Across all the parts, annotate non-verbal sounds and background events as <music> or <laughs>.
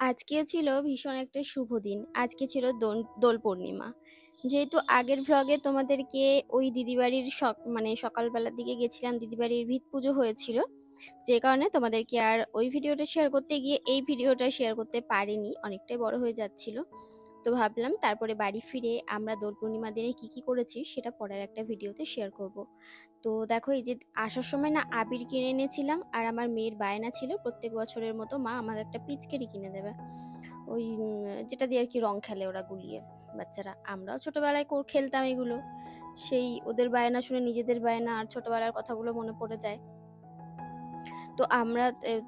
আজকেও ছিল ভীষণ একটা শুভ দিন। আজকে ছিল দোল দোল পূর্ণিমা। যেহেতু আগের ভ্লগে তোমাদেরকে ওই দিদিবাড়ির সক মানে সকালবেলার দিকে গেছিলাম, দিদিবাড়ির ভিত পুজো হয়েছিল। যে কারণে তোমাদেরকে আর ওই ভিডিওটা শেয়ার করতে গিয়ে এই ভিডিওটা শেয়ার করতে পারিনি। অনেকটাই বড় হয়ে যাচ্ছিল। তো ভাবলাম তারপরে বাড়ি ফিরে আমরা দোল পূর্ণিমা দিনে কী কী করেছি সেটা পরের একটা ভিডিওতে শেয়ার করব। তো দেখো এই যে আসার সময় না আবির কিনে এনেছিলাম আর আমার মেয়ের বায়না ছিল প্রত্যেক বছরের মতো মা আমাকে একটা পিচকারি কিনে দেবে। ওই যেটা দিয়ে আর কি রং খেলে ওরা গুলিয়ে। বাচ্চারা আমরাও ছোটোবেলায় খেলতাম এগুলো। সেই ওদের বায়না শুনে নিজেদের বায়না আর ছোটবেলার কথাগুলো মনে পড়ে যায়। তো আমরা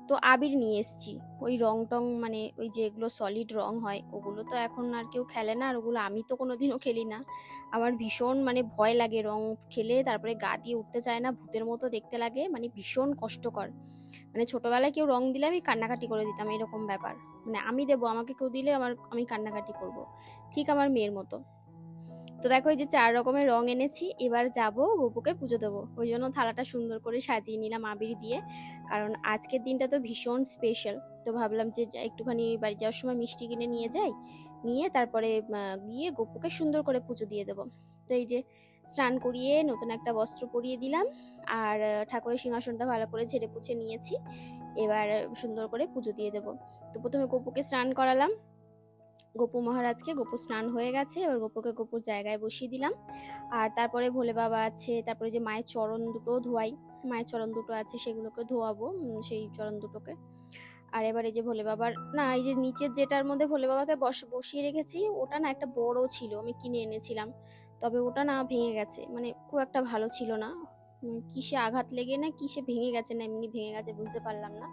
তো আবির নিয়ে এসেছি। ওই রং টং মানে ওই যে এগুলো সলিড রং হয়, ওগুলো তো এখন আর কেউ খেলে না, আর ওগুলো আমি তো কোনোদিনও খেলি না। আমার ভীষণ মানে ভয় লাগে রং খেলে, তারপরে গা দিয়ে উঠতে চায় না, ভূতের মতো দেখতে লাগে মানে ভীষণ কষ্টকর। মানে ছোটবেলায় কেউ রং দিলে আমি কান্নাকাটি করে দিতাম, এরকম ব্যাপার। মানে আমি দেবো, আমাকে কেউ দিলে আমার, আমি কান্নাকাটি করব। ঠিক আমার মেয়ের মতো। তো দেখো এই যে চার রকমের রং এনেছি, এবার যাব গপুকে পুজো দেবো। ওই জন্য থালাটা সুন্দর করে সাজিয়ে নিলাম আবির দিয়ে, কারণ আজকের দিনটা তো ভীষণ স্পেশাল তো ভাবলাম যে একটুখানি বাড়ি যাওয়ার সময় মিষ্টি কিনে নিয়ে যাই, নিয়ে তারপরে গিয়ে গপুকে সুন্দর করে পুজো দিয়ে দেবো। তো এই যে স্নান করিয়ে নতুন একটা বস্ত্র পরিয়ে দিলাম, আর ঠাকুরের সিংহাসনটা ভালো করে ঝেড়ে পুছে নিয়েছি, এবার, সুন্দর করে পুজো দিয়ে দেবো। তো প্রথমে গপুকে স্নান করালাম গপু মহারাজকে গপু স্নান হয়ে গেছে, এবার গপুকে গপুর জায়গায় বসিয়ে দিলাম। আর তারপরে ভোলে বাবা আছে, তারপরে যে মায়ের চরণ দুটো ধোয়াই, মায়ের চরণ দুটো আছে সেগুলোকে ধোয়াবো সেই চরণ দুটোকে। আর এবার যে ভোলে বাবার, না, এই যে নিচের যেটার মধ্যে ভোলে বাবাকে বস, বসিয়ে রেখেছি, ওটা না একটা বড় ছিল, আমি কিনে এনেছিলাম। তবে ওটা না ভেঙে গেছে মানে খুব একটা ভালো ছিল না। কিসে আঘাত লেগে না, কিসে ভেঙে গেছে না, এমনি ভেঙে গেছে, বুঝতে পারলাম না।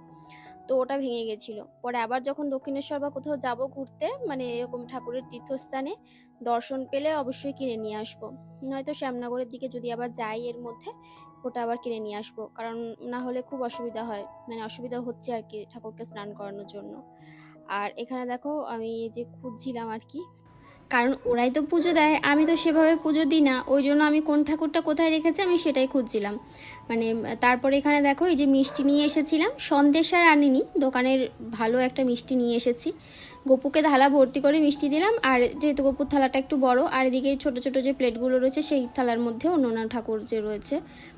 তো ওটা ভেঙে গেছিল। পরে আবার যখন দক্ষিণেশ্বর বা কোথাও যাব ঘুরতে মানে এরকম ঠাকুরের তীর্থস্থানে, দর্শন পেলে অবশ্যই কিনে নিয়ে আসব। নয়তো শ্যামনগরের দিকে যদি আবার যাই এর মধ্যে, ওটা আবার কিনে নিয়ে আসব। কারণ না হলে খুব অসুবিধা হয়। মানে অসুবিধা হচ্ছে আর কি ঠাকুরকে স্নান করানোর জন্য। আর এখানে দেখো আমি যে খুঁজছিলাম আর কি কারণ ওরাই তো পুজো দেয়, আমি তো সেভাবে পুজো দিই না, ওই জন্য আমি কোন ঠাকুরটা কোথায় রেখেছি আমি সেটাই খুঁজছিলাম। মানে তারপরে এখানে দেখো এই যে মিষ্টি নিয়ে এসেছিলাম, সন্দেশ আর আনিনি, দোকানের ভালো একটা মিষ্টি নিয়ে এসেছি। গপুকে থালা ভর্তি করে মিষ্টি দিলাম, আর যেহেতু গপুর থালাটা একটু বড়, আর এদিকে ছোট ছোট যে প্লেটগুলো রয়েছে সেই থালার মধ্যে অন্য ঠাকুর যে রয়েছে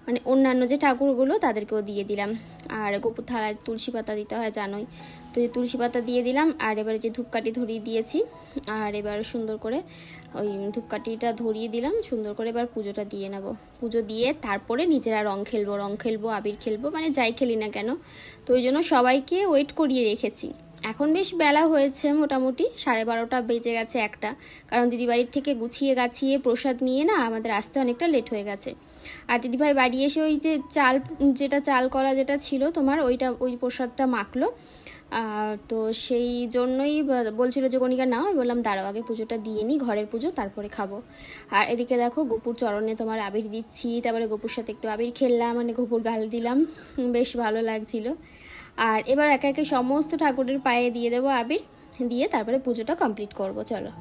মানে অন্যান্য যে ঠাকুরগুলো তাদেরকেও দিয়ে দিলাম। আর গোপুর থালায় তুলসী পাতা দিতে হয়, জানোই। তো এই তুলসী পাতা দিয়ে দিলাম, আর এবারে যে ধূপকাঠি ধরিয়ে দিয়েছি, আর এবার সুন্দর করে ওই ধূপকাঠিটা ধরিয়ে দিলাম, সুন্দর করে এবার পুজোটা দিয়ে নেব। পুজো দিয়ে তারপরে নিজেরা রং খেলব রং খেলব, আবির খেলব মানে যাই খেলি না কেন। তো ওই জন্য সবাইকে ওয়েট করিয়ে রেখেছি। এখন বেশ বেলা হয়েছে মোটামুটি, সাড়ে বারোটা বেজে গেছে একটা। কারণ দিদিবাড়ির থেকে গুছিয়ে গাছিয়ে প্রসাদ নিয়ে না আমাদের আসতে অনেকটা লেট হয়ে গেছে। আর দিদিভাই বাড়ি এসে ওই যে চাল, যেটা চাল করা যেটা ছিল তোমার, ওইটা, ওই প্রসাদটা মাখলো। তো সেই জন্যই বলছিল যে, কণিকা, নাও। আমি বললাম, দাঁড়াও, আগে পুজোটা দিয়ে নিই ঘরের পুজো, তারপরে খাব। আর এদিকে দেখো, গোপুর চরণে তোমার আবির দিচ্ছি, তারপরে গোপুর সাথে একটু আবির খেললাম মানে গোপুর গাল দিলাম, বেশ ভালো লাগছিল। আর এবার একে একে সমস্ত ঠাকুরের পায়ে দিয়ে দেবো আবির, দিয়ে তারপরে পুজোটা কমপ্লিট করব, চলো।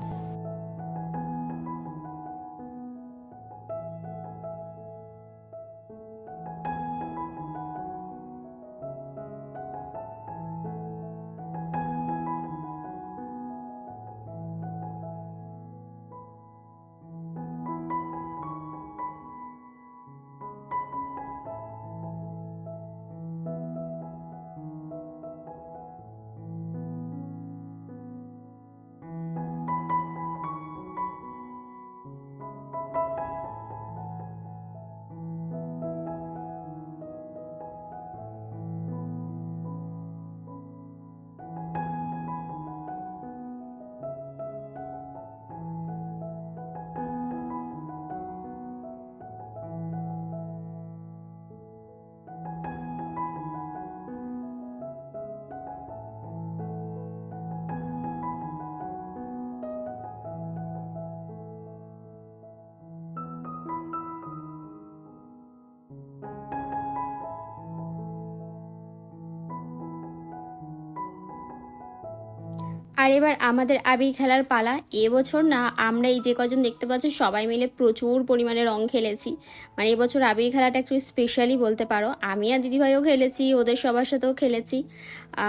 আর এবার আমাদের আবির খেলার পালা। এবছর না, আমরা এই যে কজন দেখতে পাচ্ছি, সবাই মিলে প্রচুর পরিমাণে রং খেলেছি। মানে এবছর আবির খেলাটা একটু স্পেশালি বলতে পারো। আমি আর দিদিভাইও খেলেছি, ওদের সবার সাথেও খেলেছি।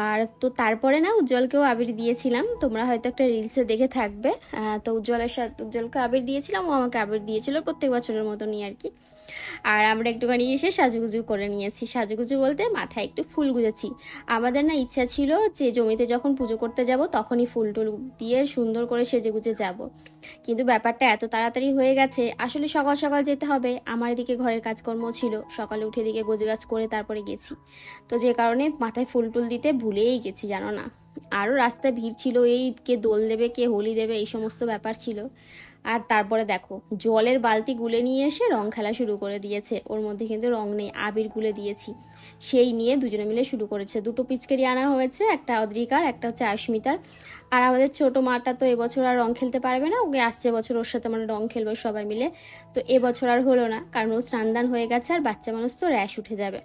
আর তো তারপরে না, উজ্জ্বলকেও আবির দিয়েছিলাম। তোমরা হয়তো একটা রিলসে দেখে থাকবে। তো উজ্জ্বলের সাথে উজ্জ্বলকে আবির দিয়েছিলাম, ও আমাকে আবির দিয়েছিল প্রত্যেক বছরের মতনই আর কি। আর আমরা একটুখানি এসে সাজুগুজু করে নিয়েছি। সাজুগুজু বলতে মাথায় একটু ফুল গুজেছি। আমাদের না ইচ্ছা ছিল যে জমিতে যখন পুজো করতে যাব তখনই ফুল টুল দিয়ে সুন্দর করে সেজে গুজে যাব। কিন্তু ব্যাপারটা এত তাড়াতাড়ি হয়ে গেছে, আসলে সকাল সকাল যেতে হবে। আমার এদিকে ঘরের কাজকর্ম ছিল, সকালে উঠে দিকে গোজে গাছ করে তারপরে গেছি। তো যে কারণে মাথায় ফুল টুল দিতে ভুলেই গেছি, জানো না। আরও রাস্তায় ভিড় ছিল, এই কে দোল দেবে, কে হোলি দেবে, এই সমস্ত ব্যাপার ছিল। আর তারপরে দেখো, জলের বালতি গুলে নিয়ে এসে রং খেলা শুরু করে দিয়েছে। ওর মধ্যে কিন্তু রং নেই, আবির গুলে দিয়েছি। সেই নিয়ে দুজনে মিলে শুরু করেছে। দুটো পিচকারি আনা হয়েছে, একটা অদ্রিকার, একটা হচ্ছে আশমিতার আর আমাদের ছোটো মাটা তো এবছর আর রং খেলতে পারবে না, ওকে আসছে বছর ওর সাথে মানে রং খেলবে সবাই মিলে। তো এবছর আর হলো না, কারণ ও স্নানদান হয়ে গেছে আর বাচ্চা মানুষ তো র্যাশ উঠে যাবে।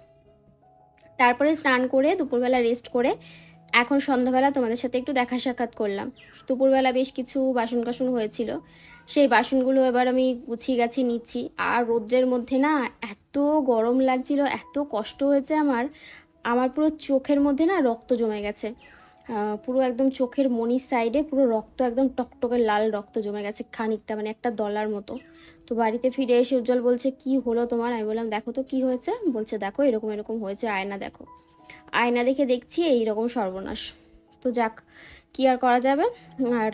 তারপরে স্নান করে দুপুরবেলা রেস্ট করে এখন সন্ধ্যাবেলা তোমাদের সাথে একটু দেখা সাক্ষাৎ করলাম। দুপুরবেলা বেশ কিছু বাসন কাসন হয়েছিল। সেই বাসনগুলো এবার আমি গুছিয়ে গাছি নিচ্ছি। আর রোদ্রের মধ্যে না এত গরম লাগছিল, এত কষ্ট হয়েছে আমার। আমার পুরো চোখের মধ্যে না রক্ত জমে গেছে। পুরো একদম চোখের মনির সাইডে পুরো রক্ত একদম টকটকে লাল রক্ত জমে গেছে খানিকটা মানে একটা দলার মতো। তো বাড়িতে ফিরে এসে উজ্জ্বল বলছে, কি হলো তোমার? আমি বললাম, দেখো তো কি হয়েছে। বলছে, দেখো, এরকম এরকম হয়েছে, আয়না দেখো। আয়না দেখে দেখছি এই রকম সর্বনাশ। তো যাক, কি আর করা যাবে? আর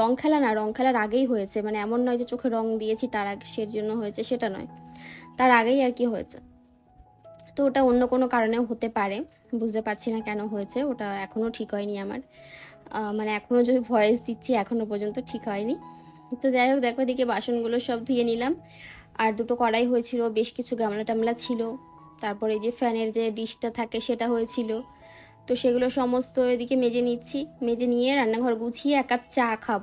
রং খেলা না, রং খেলার আগেই হয়েছে। মানে এমন নয় যে চোখে রং দিয়েছি, তার আগে সের জন্য হয়েছে, সেটা নয়। তার আগেই আর কি হয়েছে। তো ওটা অন্য কোনো কারণেও হতে পারে। বুঝতে পারছি না কেন হয়েছে, ওটা এখনও ঠিক হয়নি আমার। মানে এখনও যদি ভয়েস দিচ্ছি এখনও পর্যন্ত ঠিক হয়নি। তো যাই হোক, দেখো এদিকে বাসনগুলো সব ধুয়ে নিলাম। আর দুটো কড়াই হয়েছিল, বেশ কিছু গামলা টামলা ছিল। তারপরে যে ফ্যানের যে ডিশটা থাকে, সেটা হয়েছিল। তো সেগুলো সমস্ত এদিকে মেজে নিচ্ছি। মেজে নিয়ে রান্নাঘর গুছিয়ে এক কাপ চা খাব।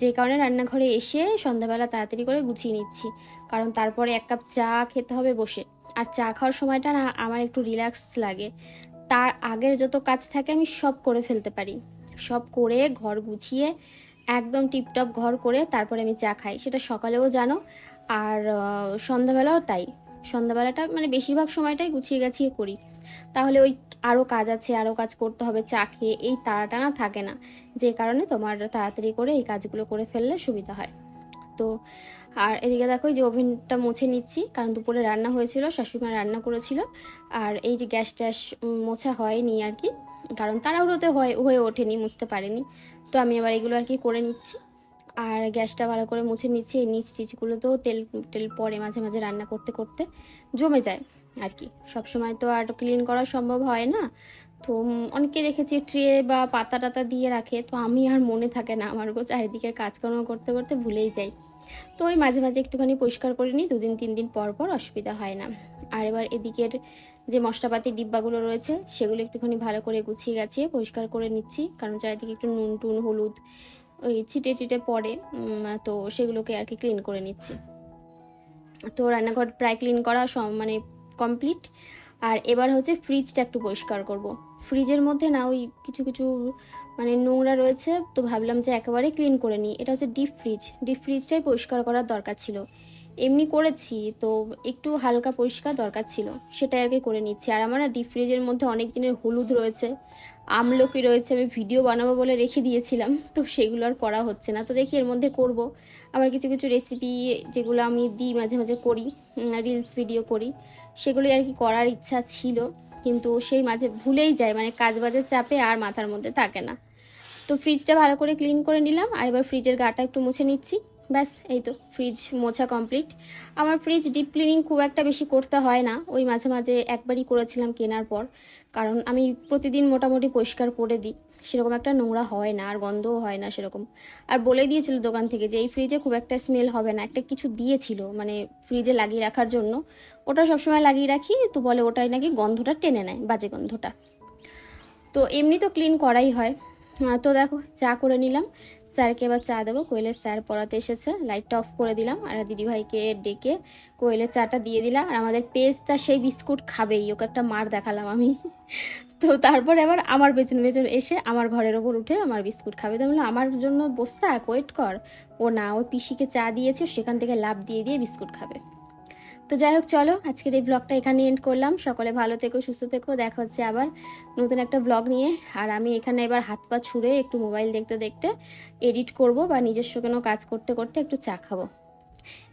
যে কারণে রান্নাঘরে এসে সন্ধ্যাবেলা তাড়াতাড়ি করে গুছিয়ে নিচ্ছি। কারণ তারপরে এক কাপ চা খেতে হবে বসে। আর চা খাওয়ার সময়টা না, আমার একটু রিল্যাক্স লাগে। তার আগের যত কাজ থাকে আমি সব করে ফেলতে পারি। সব করে ঘর গুছিয়ে একদম টিপটপ ঘর করে তারপরে আমি চা খাই। সেটা সকালেও জানো। আর সন্ধ্যাবেলাও তাই। সন্ধ্যাবেলাটা মানে বেশিরভাগ সময়টাই গুছিয়ে গাছিয়ে করি। তাহলে ওই আরও কাজ আছে আরও কাজ করতে হবে, চা খেয়ে এই তাড়াটা না থাকে না। যে কারণে তোমার তাড়াতাড়ি করে এই কাজগুলো করে ফেললে সুবিধা হয়। তো আর এদিকে দেখো যে ওভেনটা মুছে নিচ্ছি, কারণ দুপুরে রান্না হয়েছিল, শাশুড়িমা রান্না করেছিল। আর এই যে গ্যাস ট্যাস মোছা হয়নি আর কি, কারণ তাড়াহুড়োতে হয়, হয়ে ওঠেনি, মুছতে পারেনি। তো আমি আবার এগুলো আর কি করে নিচ্ছি। আর গ্যাসটা ভালো করে মুছে নিচ্ছি, এই নিচ টিচগুলোতেও তেল টেল পরে মাঝে মাঝে রান্না করতে করতে জমে যায় আর কি। সব সময় তো আর ক্লিন করা সম্ভব হয় না। তো অনেকে দেখেছি ট্রে বা পাতা টাতা দিয়ে রাখে, তো আমি আর মনে থাকে না আমার চারিদিকের কাজকর্ম করতে করতে ভুলেই যাই। তো ওই মাঝে মাঝে একটুখানি পরিষ্কার করে নিই, দুদিন, তিন দিন পর পর অসুবিধা হয় না। আর এবার এদিকের যে মশলাপাতির ডিব্বাগুলো রয়েছে, সেগুলো একটুখানি ভালো করে গুছিয়ে গাছিয়ে পরিষ্কার করে নিচ্ছি, কারণ চারিদিকে একটু নুন, টুন, হলুদ ওই ছিটে ছিটে পড়ে তো সেগুলোকে আর কি ক্লিন করে নিচ্ছি। তো রান্নাঘর প্রায় ক্লিন করা সম- মানে কমপ্লিট আর এবার হচ্ছে ফ্রিজটা একটু পরিষ্কার করব। ফ্রিজের মধ্যে না ওই কিছু কিছু মানে নোংরা রয়েছে, তো ভাবলাম যে একেবারে ক্লিন করে নিই। এটা হচ্ছে ডিপ ফ্রিজ ডিপ ফ্রিজটাই পরিষ্কার করার দরকার ছিল। এমনি করেছি, তো একটু হালকা পরিষ্কার দরকার ছিল, সেটাই আর কি করে নিচ্ছি। আর আমার ডিপ ফ্রিজের মধ্যে অনেক দিনের হলুদ রয়েছে, আমলকি রয়েছে, আমি ভিডিও বানাবো বলে রেখে দিয়েছিলাম, তো সেগুলো আর করা হচ্ছে না। তো দেখি এর মধ্যে করব। আমার কিছু কিছু রেসিপি যেগুলো আমি দিই, মাঝে মাঝে করি রিলস ভিডিও করি, সেগুলোই আর কি করার ইচ্ছা ছিল, কিন্তু সেই মাঝে ভুলেই যায় মানে কাজ বাজের চাপে আর মাথার মধ্যে থাকে না। তো ফ্রিজটা ভালো করে ক্লিন করে নিলাম, আর এবার ফ্রিজের গাটা একটু মুছে নিচ্ছি। ব্যাস, এই তো ফ্রিজ মোছা কমপ্লিট আমার ফ্রিজ ডিপ ক্লিনিং খুব একটা বেশি করতে হয় না, ওই মাঝে মাঝে একবারই করেছিলাম কেনার পর, কারণ আমি প্রতিদিন মোটামুটি পরিষ্কার করে দিই। সেরকম একটা নোংরা হয় না, আর গন্ধও হয় না সেরকম। আর বলে দিয়েছিল দোকান থেকে যে, এই ফ্রিজে খুব একটা স্মেল হবে না। একটা কিছু দিয়েছিল মানে ফ্রিজে লাগিয়ে রাখার জন্য। ওটা সবসময় লাগিয়ে রাখি, তো বলে ওটাই নাকি গন্ধটা টেনে নেয়, বাজে গন্ধটা। তো এমনি তো ক্লিন করাই হয়। তো দেখো, চা করে নিলাম। স্যারকে এবার চা দেবো। কোয়েলের স্যার পড়াতে এসেছে। লাইটটা অফ করে দিলাম আর দিদিভাইকে ডেকে কোয়েলের চাটা দিয়ে দিলাম। আর আমাদের পেস্তা সেই বিস্কুট খাবেই, ওকে একটা মার দেখালাম আমি। <laughs> তো তারপর আবার আমার পেছন পেছন এসে আমার ঘরের ওপর উঠে আমার বিস্কুট খাবে। তো বললাম, আমার জন্য বসে থাক ওয়েট কর। ও না, ওই পিসিকে চা দিয়েছে, সেখান থেকে লাভ দিয়ে দিয়ে বিস্কুট খাবে। তো যাই হোক, চলো, আজকের এই ব্লগটা এখানে এন্ড করলাম। সকলে ভালো থেকো, সুস্থ থেকো, দেখা হচ্ছে আবার নতুন একটা ব্লগ নিয়ে। আর আমি এখানে এবার হাত পা ছুঁড়ে একটু মোবাইল দেখতে দেখতে এডিট করব বা নিজস্ব কোনো কাজ করতে করতে একটু চা খাব।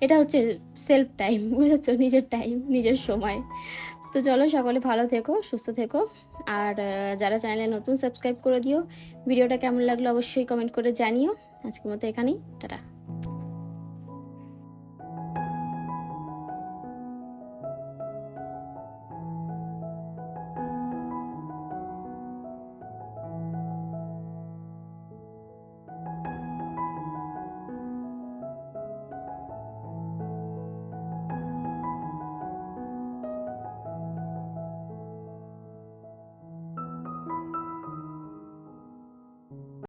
এটা হচ্ছে সেলফ টাইম <laughs> বুঝেছ? নিজের টাইম নিজের সময়। তো চলো, সকলে ভালো থেকো, সুস্থ থেকো। আর যারা চ্যানেলে নতুন সাবস্ক্রাইব করে দিও, ভিডিওটা কেমন লাগল অবশ্যই কমেন্ট করে জানিও। আজকের মতো এখানেই, টাটা।